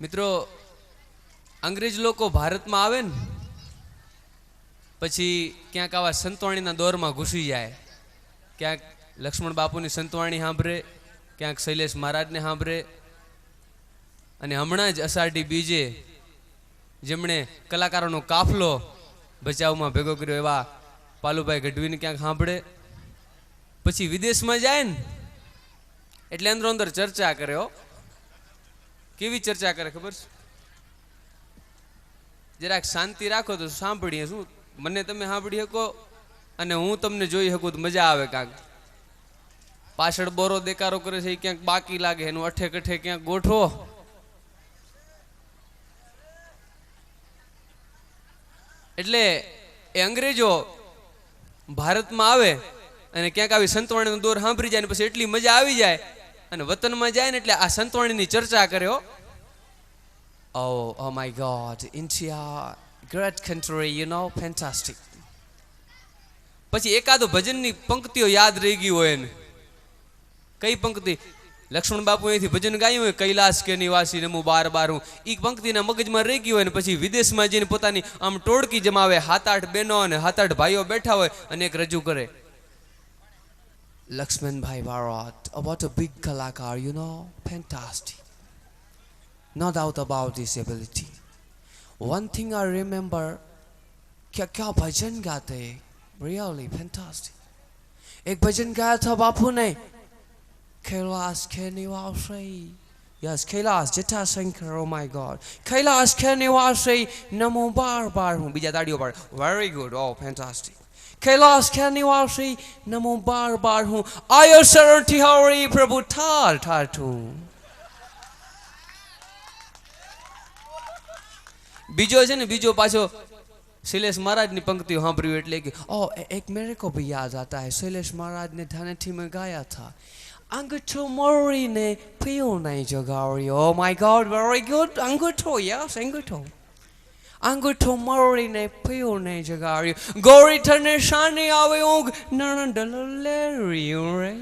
મિત્રો, અંગ્રેજ લોકો ભારતમાં આવે ને, પછી ક્યાંક આવા સંતવાણીના દોરમાં ઘૂસી જાય. ક્યાંક લક્ષ્મણ બાપુની સંતવાણી સાંભળે, ક્યાંક શૈલેષ મહારાજને સાંભળે. અને હમણાં જ અષાઢી બીજે જેમણે કલાકારોનો કાફલો બચાવમાં ભેગો કર્યો એવા પાલુભાઈ ગઢવીને ક્યાંક સાંભળે. પછી વિદેશમાં જાય ને, એટલે અંદરો અંદર ચર્ચા કર્યો કેવી ચર્ચા કરે ખબર છે? જરાક શાંતિ રાખો તો સાંભળીએ. શું? મને તમે સાંભળી શકો અને હું તમને જોઈ શકું તો મજા આવે કાંક. પાછળ બોરો દેકારો કરે છે, એ ક્યાંક બાકી લાગે. એનું અઠે કઠે ક્યાંક ગોઠવો. એટલે એ અંગ્રેજો ભારતમાં આવે અને ક્યાંક આવી સંતવાણીનો દોર સાંભળી જાય ને પછી એટલી મજા આવી જાય અને વતનમાં જાય ને એટલે આ સંતવાણીની ચર્ચા કર્યો Oh, oh my God, India, great country, you know, fantastic. પછી એકાદો ભજનની પંક્તિઓ યાદ રહી ગઈ હોય ને કઈ પંક્તિ? લક્ષ્મણ બાપુ અહીંથી ભજન ગાયું હોય કૈલાસ કે નિવાસી નમું બાર બાર હું. એ પંક્તિના મગજમાં રહી ગઈ હોય ને પછી વિદેશમાં જઈને પોતાની આમ ટોળકી જમાવે હાથ આઠ બહેનો અને હાથ આઠ ભાઈઓ બેઠા હોય અને એક રજૂ કરે. Lakshman Bhai Bharat, what a big Kalakar, you know, fantastic. No doubt about his ability. One thing I remember, क्या क्या भजन गाते really fantastic. एक भजन गाया था बापू ने Kailash Keniwasai. Yes, Kailas Jeta Shankar, oh my God. Kailas Keniwasai, Namo Bar Bar. Bijadadi Bar. Very good, oh fantastic. Kailash Kher નિવાસી નમો બાર બાર હું આયો શરણ ઠિહાવરી પ્રભુ ઠાર ઠાર ઠું બીજો છે ને, બીજો પાછો શૈલેષ મહારાજની પંક્તિ સાંભળ્યું એટલે કે, ઓ એક મેરે કો ભી યાદ આતા હે. શૈલેષ મહારાજને ધ્યાનેથી મેં ગાયા હતા અંગઠો મોરીને પીઓ નહીં જગાવ્યો oh my God very good અંગઠો યસ અંગઠો. અંગૂઠો મોરીને પીઓને જગાડ્યું. ગોરી ઠરને શાની આવે ઊંઘ. નણંદ લેરિયું રે.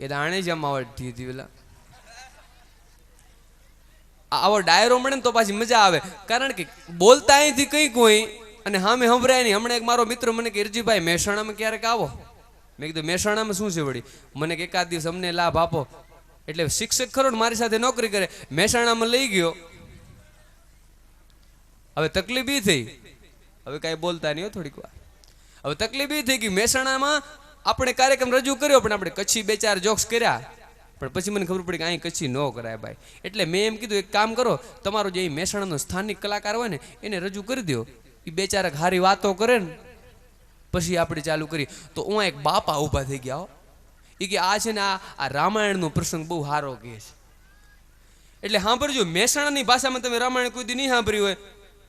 જ જમાવટ હતી પેલા. આવો ડાયરો મળે ને તો પાછી મજા આવે. કારણ કે બોલતા અહીંથી કંઈક હોય અને સામે સંભળાય નહીં. હમણાં એક મારો મિત્ર મને કે ઇરજીભાઈ મહેસાણામાં ક્યારેક આવો. મેં કીધું, મહેસાણામાં શું છે વળી? મને કે, એકાદ દિવસ અમને લાભ આપો. એટલે શિક્ષક ખરો ને મારી સાથે નોકરી કરે, મહેસાણામાં લઈ ગયો. હવે તકલીફ ઈ થઈ. હવે કાંઈ બોલતા નહીં થોડીક વાર. હવે તકલીફ ઈ થઈ કે મહેસાણામાં આપણે કાર્યક્રમ રજૂ કર્યો, પણ આપણે કચ્છી બે ચાર જોક્સ કર્યા. પણ પછી મને ખબર પડી કે અહીં કચ્છી ન કરાય ભાઈ. એટલે મેં એમ કીધું, એક કામ કરો, તમારો જે મહેસાણાનો સ્થાનિક કલાકાર હોય ને, એને રજૂ કરી દો એ બે ચાર હારી વાતો કરે ને પછી આપણે ચાલુ કરી તો હું એક બાપા ઊભા થઈ ગયા હો. એ કે આ છે ને આ રામાયણનો પ્રસંગ બહુ સારો કહે છે. એટલે સાંભળજો, મહેસાણાની ભાષામાં તમે રામાયણ કોઈ દી નહીં સાંભળ્યું હોય.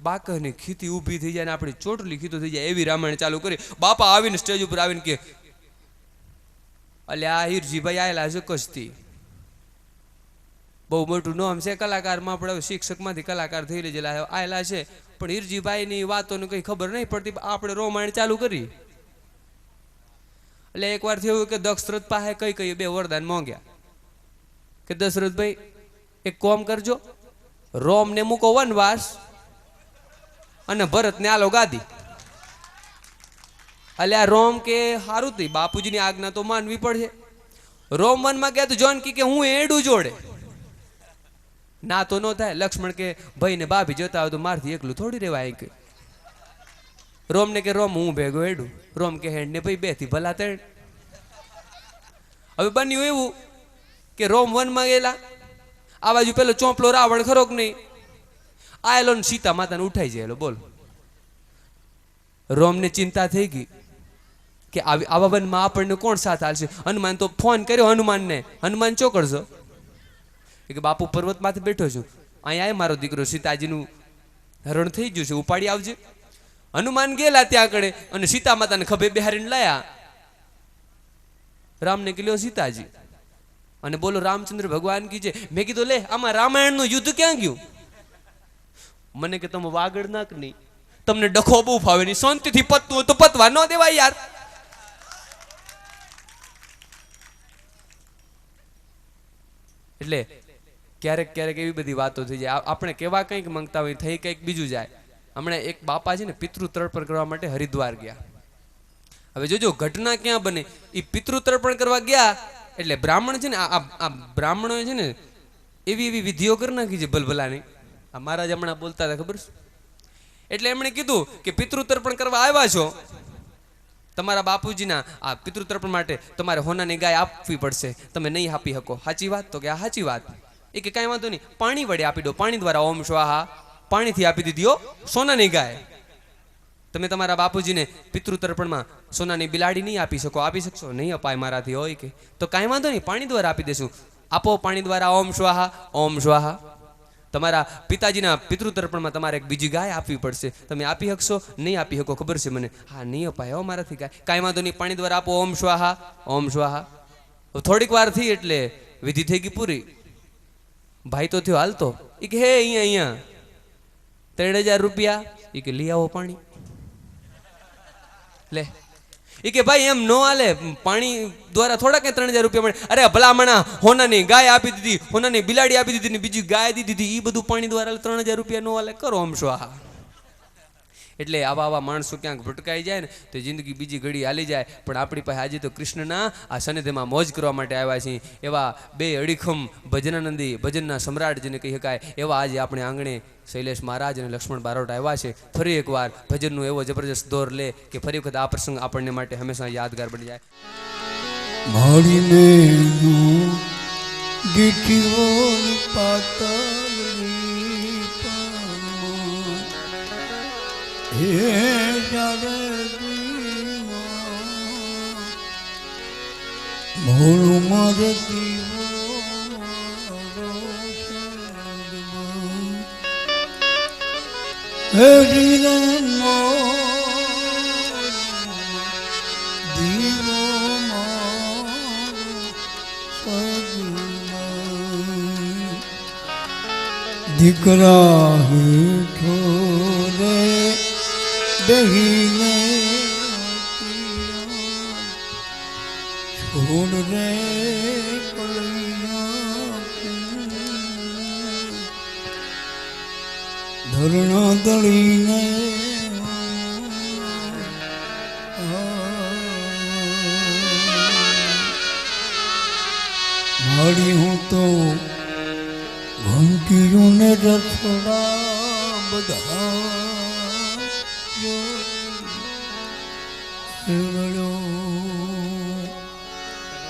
બાકની ખીતી ઊભી થઈ જાય ને આપણી ચોટલી ખીતો થઈ જાય, એવી રામાયણ ચાલુ કરી. બાપા આવીને સ્ટેજ ઉપર આવીને કે અલે આ હિરજીભાઈ આવેલા છે કચ્છથી. બહુ મોટું નામ છે, કલાકારમાં આપણે શિક્ષકમાંથી કલાકાર થઈ ગયેલા આવેલા છે. પણ હીરજીભાઈની વાતોને કંઈ ખબર નહીં પડતી આપણે રોમાયણ ચાલુ કરી. એટલે એકવાર થયું કે દક્ષરથ પાસે કઈ કઈ બે વરદાન માંગ્યા. કે દશરથભાઈ એક કોમ કરજો. રોમને મૂકો વનવાસ અને ભરતને આલો ગાદી. એટલે આ રોમ કે સારું થઈ બાપુજીની આજ્ઞા તો માનવી પડશે. રોમ વનમાં ગયા તો જોન કે હું એડું જોડે. ના તો ન થાય. લક્ષ્મણ કે ભાઈ ને ભાભી જતા હોય તો મારથી એકલું થોડી રેવાય કે. રોમ ને કે, રોમ હું ભેગો હેડું. રોમ કે હેડ ને ભાઈ બેથી ભલા ત્રણ હવે બન્યું એવું કે રોમ વનમાં ગયેલા. આ બાજુ પેલો ચોંપલો રાવણ ખરો કે નહીં? આયેલો ને સીતા માતાને ઉઠાઈ જાય બોલ. રોમને ચિંતા થઈ ગઈ કે આવી આવા વનમાં આપણને કોણ સાથ હાલશે હનુમાન તો ફોન કર્યો હનુમાનને. હનુમાન ચો કરશો એ કે બાપુ પર્વતમાંથી બેઠો છું. અહીંયા મારો દીકરો સીતાજીનું હરણ થઈ ગયું છે, ઉપાડી આવજે. હનુમાન ગયેલા ત્યાં આગળ અને સીતા માતાને ખભે બિહારીને લાયા. રામને કીધો સીતાજી. અને બોલો, રામચંદ્ર ભગવાન કી મેં કીધું, લે, આમાં રામાયણનું યુદ્ધ ક્યાં ગયું? મને કે, તમે વાગડ નાક નહીં તમને ડખો બહુ ફાવે નહીં શાંતિથી પતવું તો પતવા ન દેવાય યાર. એટલે ક્યારેક ક્યારેક એવી બધી વાતો થઈ જાય. આપણે કેવા કંઈક મંગતા હોય, થઈ કંઈક બીજું જાય. હમણાં એક બાપા છે ને પિતૃ તર્પણ કરવા માટે હરિદ્વાર ગયા. હવે જોજો, ઘટના ક્યાં બને? એ પિતૃ તર્પણ કરવા ગયા, એટલે બ્રાહ્મણ છે ને, આ બ્રાહ્મણોએ છે ને, એવી એવી વિધિઓ કરી નાખી છે ભલભલાની. આ મહારાજ હમણાં બોલતા હતા, ખબર એટલે એમણે કીધું કે પિતૃ તર્પણ કરવા આવ્યા છો. તમારા બાપુજીના આ પિતૃ તર્પણ માટે તમારે હોનાની ગાય આપવી પડશે. તમે નહીં આપી શકો. સાચી વાત? તો કે આ સાચી વાત. એ કે કાંઈ વાંધો નહીં. પાણી વડે આપી દો. પાણી દ્વારા ઓમ સ્વાહા. પાણીથી આપી દીધી સોનાની ગાય. તમે તમારા બાપુજીને પિતૃ તર્પણમાં સોનાની બિલાડી નહીં આપી શકો. આપી શકશો? નહીં અપાય મારાથી, હોય કે? તો કાંઈ વાંધો નહીં. પાણી દ્વારા આપી દેશું. આપો પાણી દ્વારા ઓમ સ્વાહા. ઓમ સ્વાહા. તમારા પિતાજીના પિતૃ તર્પણમાં તમારે એક બીજી ગાય આપવી પડશે. તમે આપી શકશો? નહીં આપી શકો. ખબર છે મને? હા, નહીં અપાય હો મારાથી ગાય. કાંઈ વાંધો નહીં. પાણી દ્વારા આપો. ઓમ સ્વાહા. ઓમ સ્વાહા. થોડીક વાર થઈ એટલે વિધિ થઈ ગઈ પૂરી. ભાઈ તો થયો હાલતો એ કે, હે, અહીંયા અહીંયા. ત્રણ હજાર રૂપિયા. એ કે, લઈ આવો પાણી. લે. એ કે, ભાઈ, એમ નો હાલે. પાણી દ્વારા થોડા કે ત્રણ હજાર રૂપિયા મળે. અરે ભલામણા હોનાની ગાય આપી દીધી, હોનાની બિલાડી આપી દીધી ને બીજી ગાય દીધી એ બધું પાણી દ્વારા ત્રણ હજાર રૂપિયા નો હાલે. કરો આમ શું આહા એટલે આવા આવા માણસો ક્યાંક ભટકાઈ જાય ને, તો જિંદગી બીજી ઘડી હાલી જાય. પણ આપણી પાસે આજે તો કૃષ્ણના આ સનિધિમાં મોજ કરવા માટે આવ્યા છીએ. એવા બે અડીખમ ભજનાનંદી, ભજનના સમ્રાટ જેને કહી શકાય, એવા આજે આપણે આંગણે શૈલેષ મહારાજ અને લક્ષ્મણ બારોટ આવ્યા છે. ફરી એકવાર ભજનનો એવો જબરજસ્ત દોર લે કે ફરી વખત આ પ્રસંગ આપણને માટે હંમેશા યાદગાર બની જાય. મળીને ગીઠીઓ પાતળી હે જાડે મોળું મારે દીવો હે જીરે દીવો મારો સદમાં દીકરા હેઠો બેહીને છોડ રે ધરણા દળીને મારી હું તો ઘંટીઓને રથડા બધા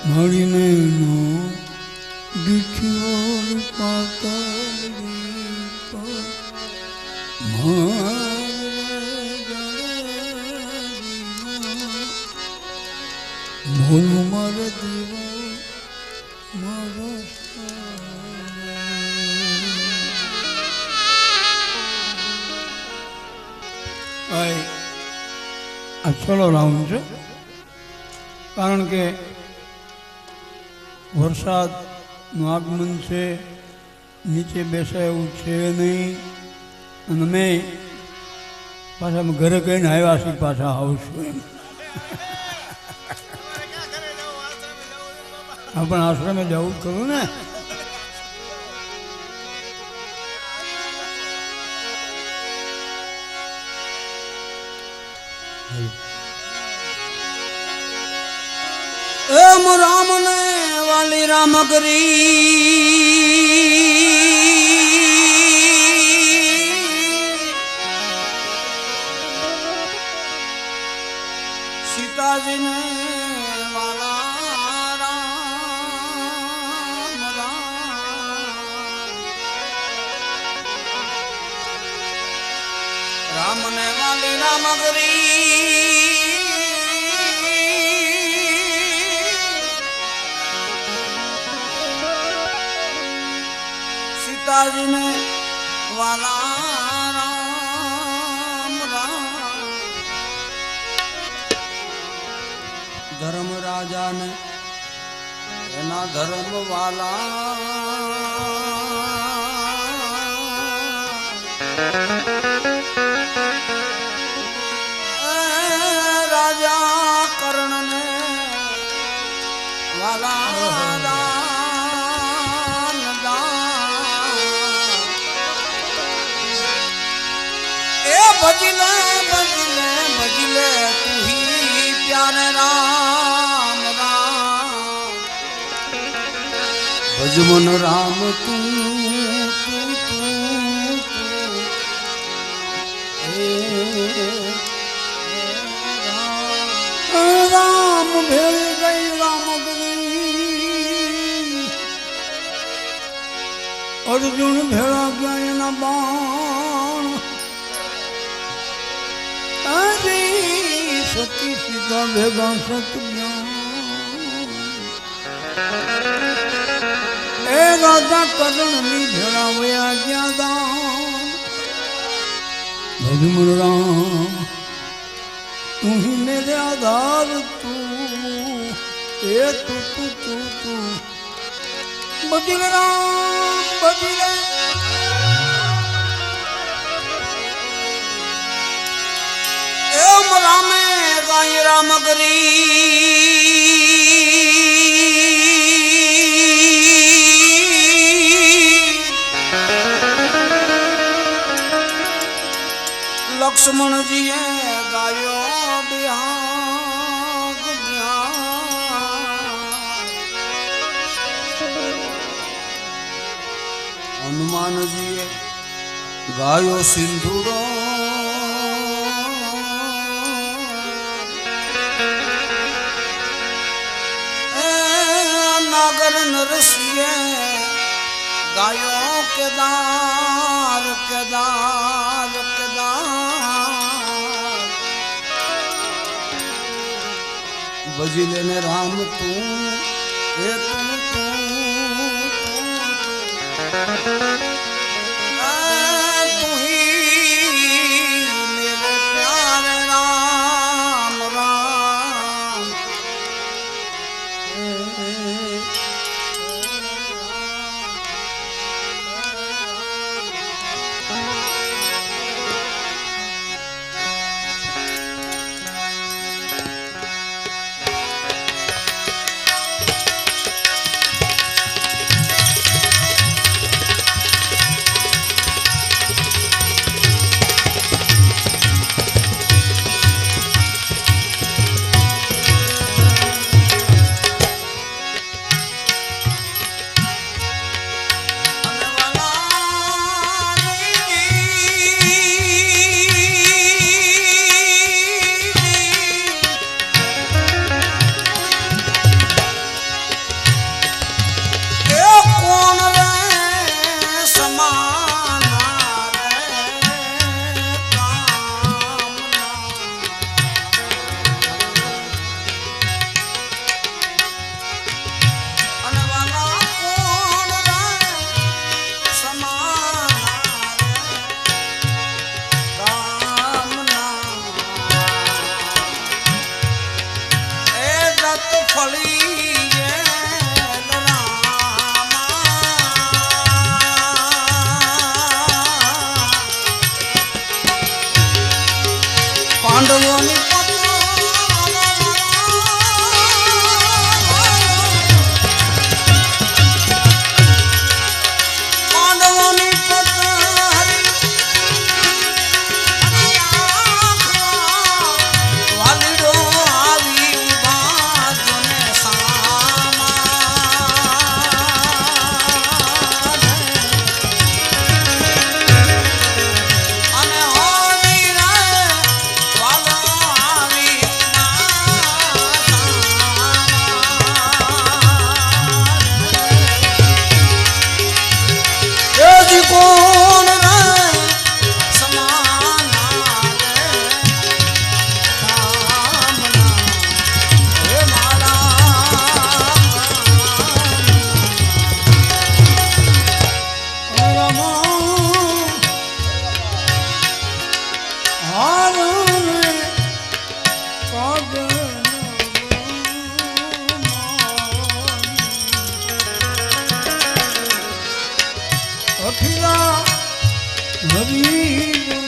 મળીને દીઠીઓ પાતળી મોલું મારે દીવો. છેલ્લો રાઉન્ડ છે. કારણ કે વરસાદનું આગમન છે, નીચે બેસાય એવું છે નહીં. અને અમે પાછા ઘરે કહીને આવ્યા છીએ પાછા આવશું એમ. આપણે આશ્રમે જવું ખરું ને. એમ રામ ને વાલી રામ કરી સીતાજી ને રામ રામ. રામ ને વાલી રામ કરી સીતાજીને વાલા રામ રામ. ધર્મ રાજાને એના ધર્મ વાલા. મજલે મજલે મજલે તું હી પ્યાર રામ રામ ભજમન રામ તું તું તું હે રામ ભેળી ગઈ રામ અર્જુન ભેળા ગયા એના બા સતી સીતા ભેગા સત્યા એ રાજા કરણની જણાવ્યા જ્યાં દાન ભજમુર રામ તું હી મેરે આધાર તું, એ તું તું તું તું. બદલ રામ બદલ રામે ગાય રામ કરી લક્ષ્મણજીએ ગાયો બિહાગ. હનુમાનજીએ ગાયો સિંધુડો નરસિંહે ગાયો કેદાર કેદાર કેદાર ભજી લેને રામ તું એ તું તું તું પાંડવોની હરી મારા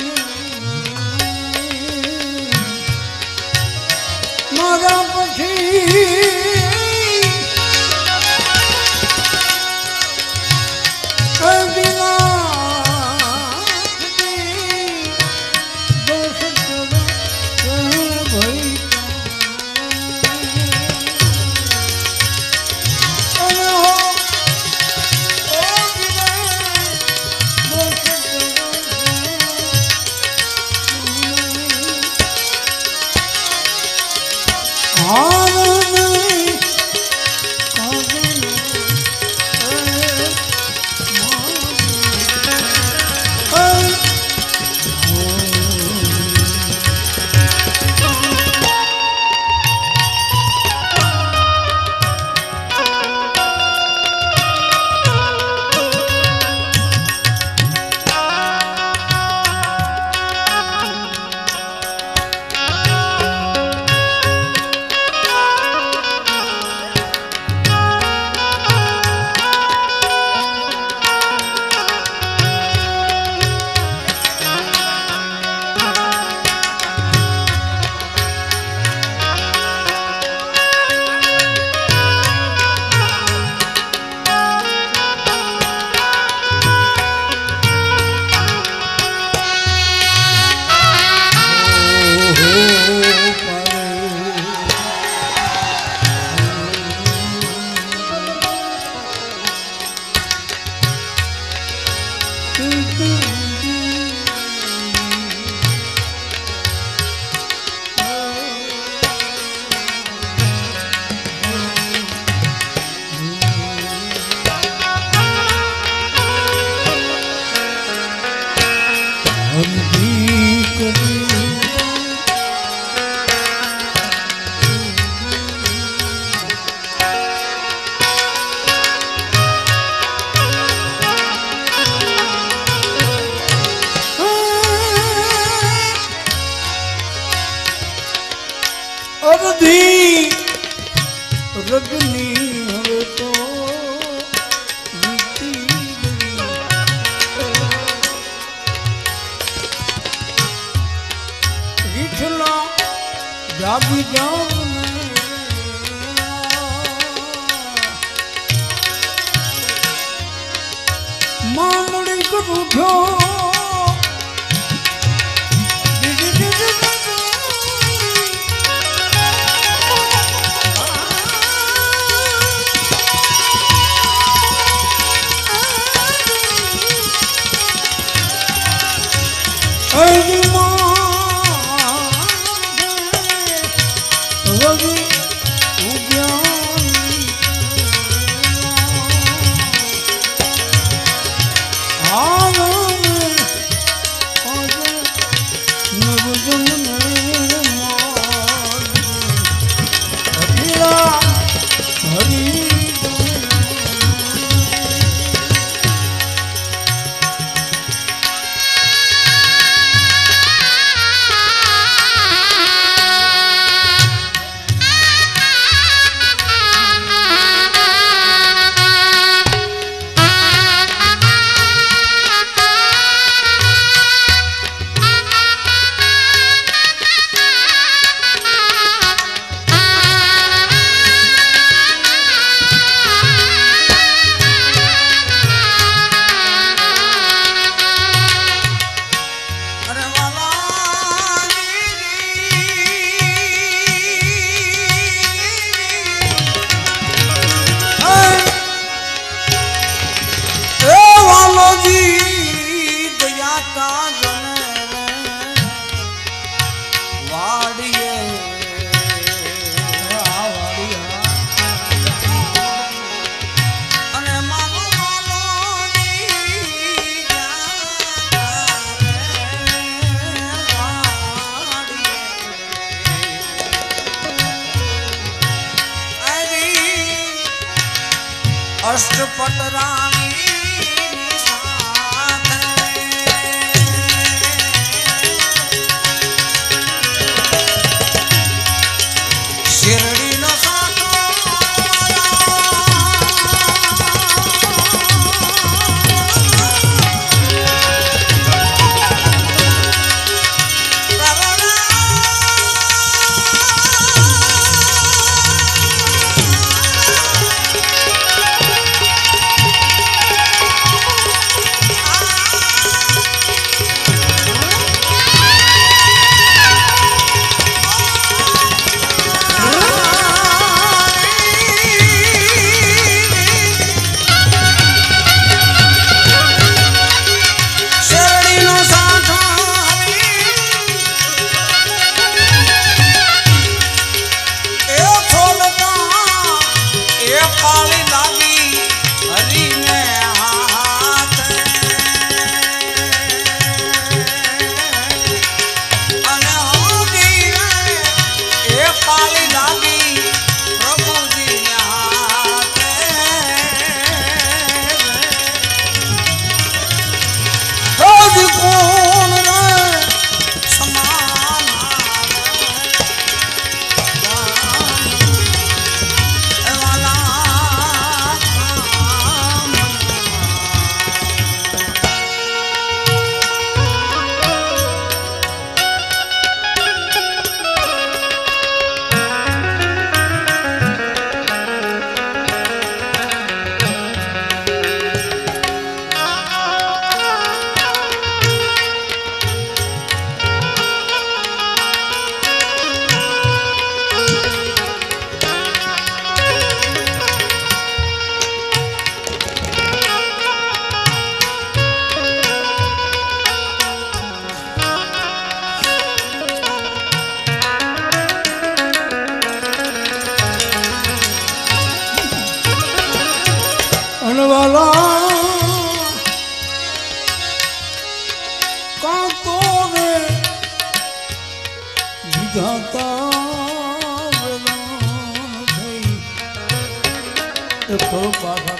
થોડુંક પાછા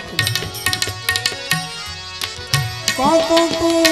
કાંતો તું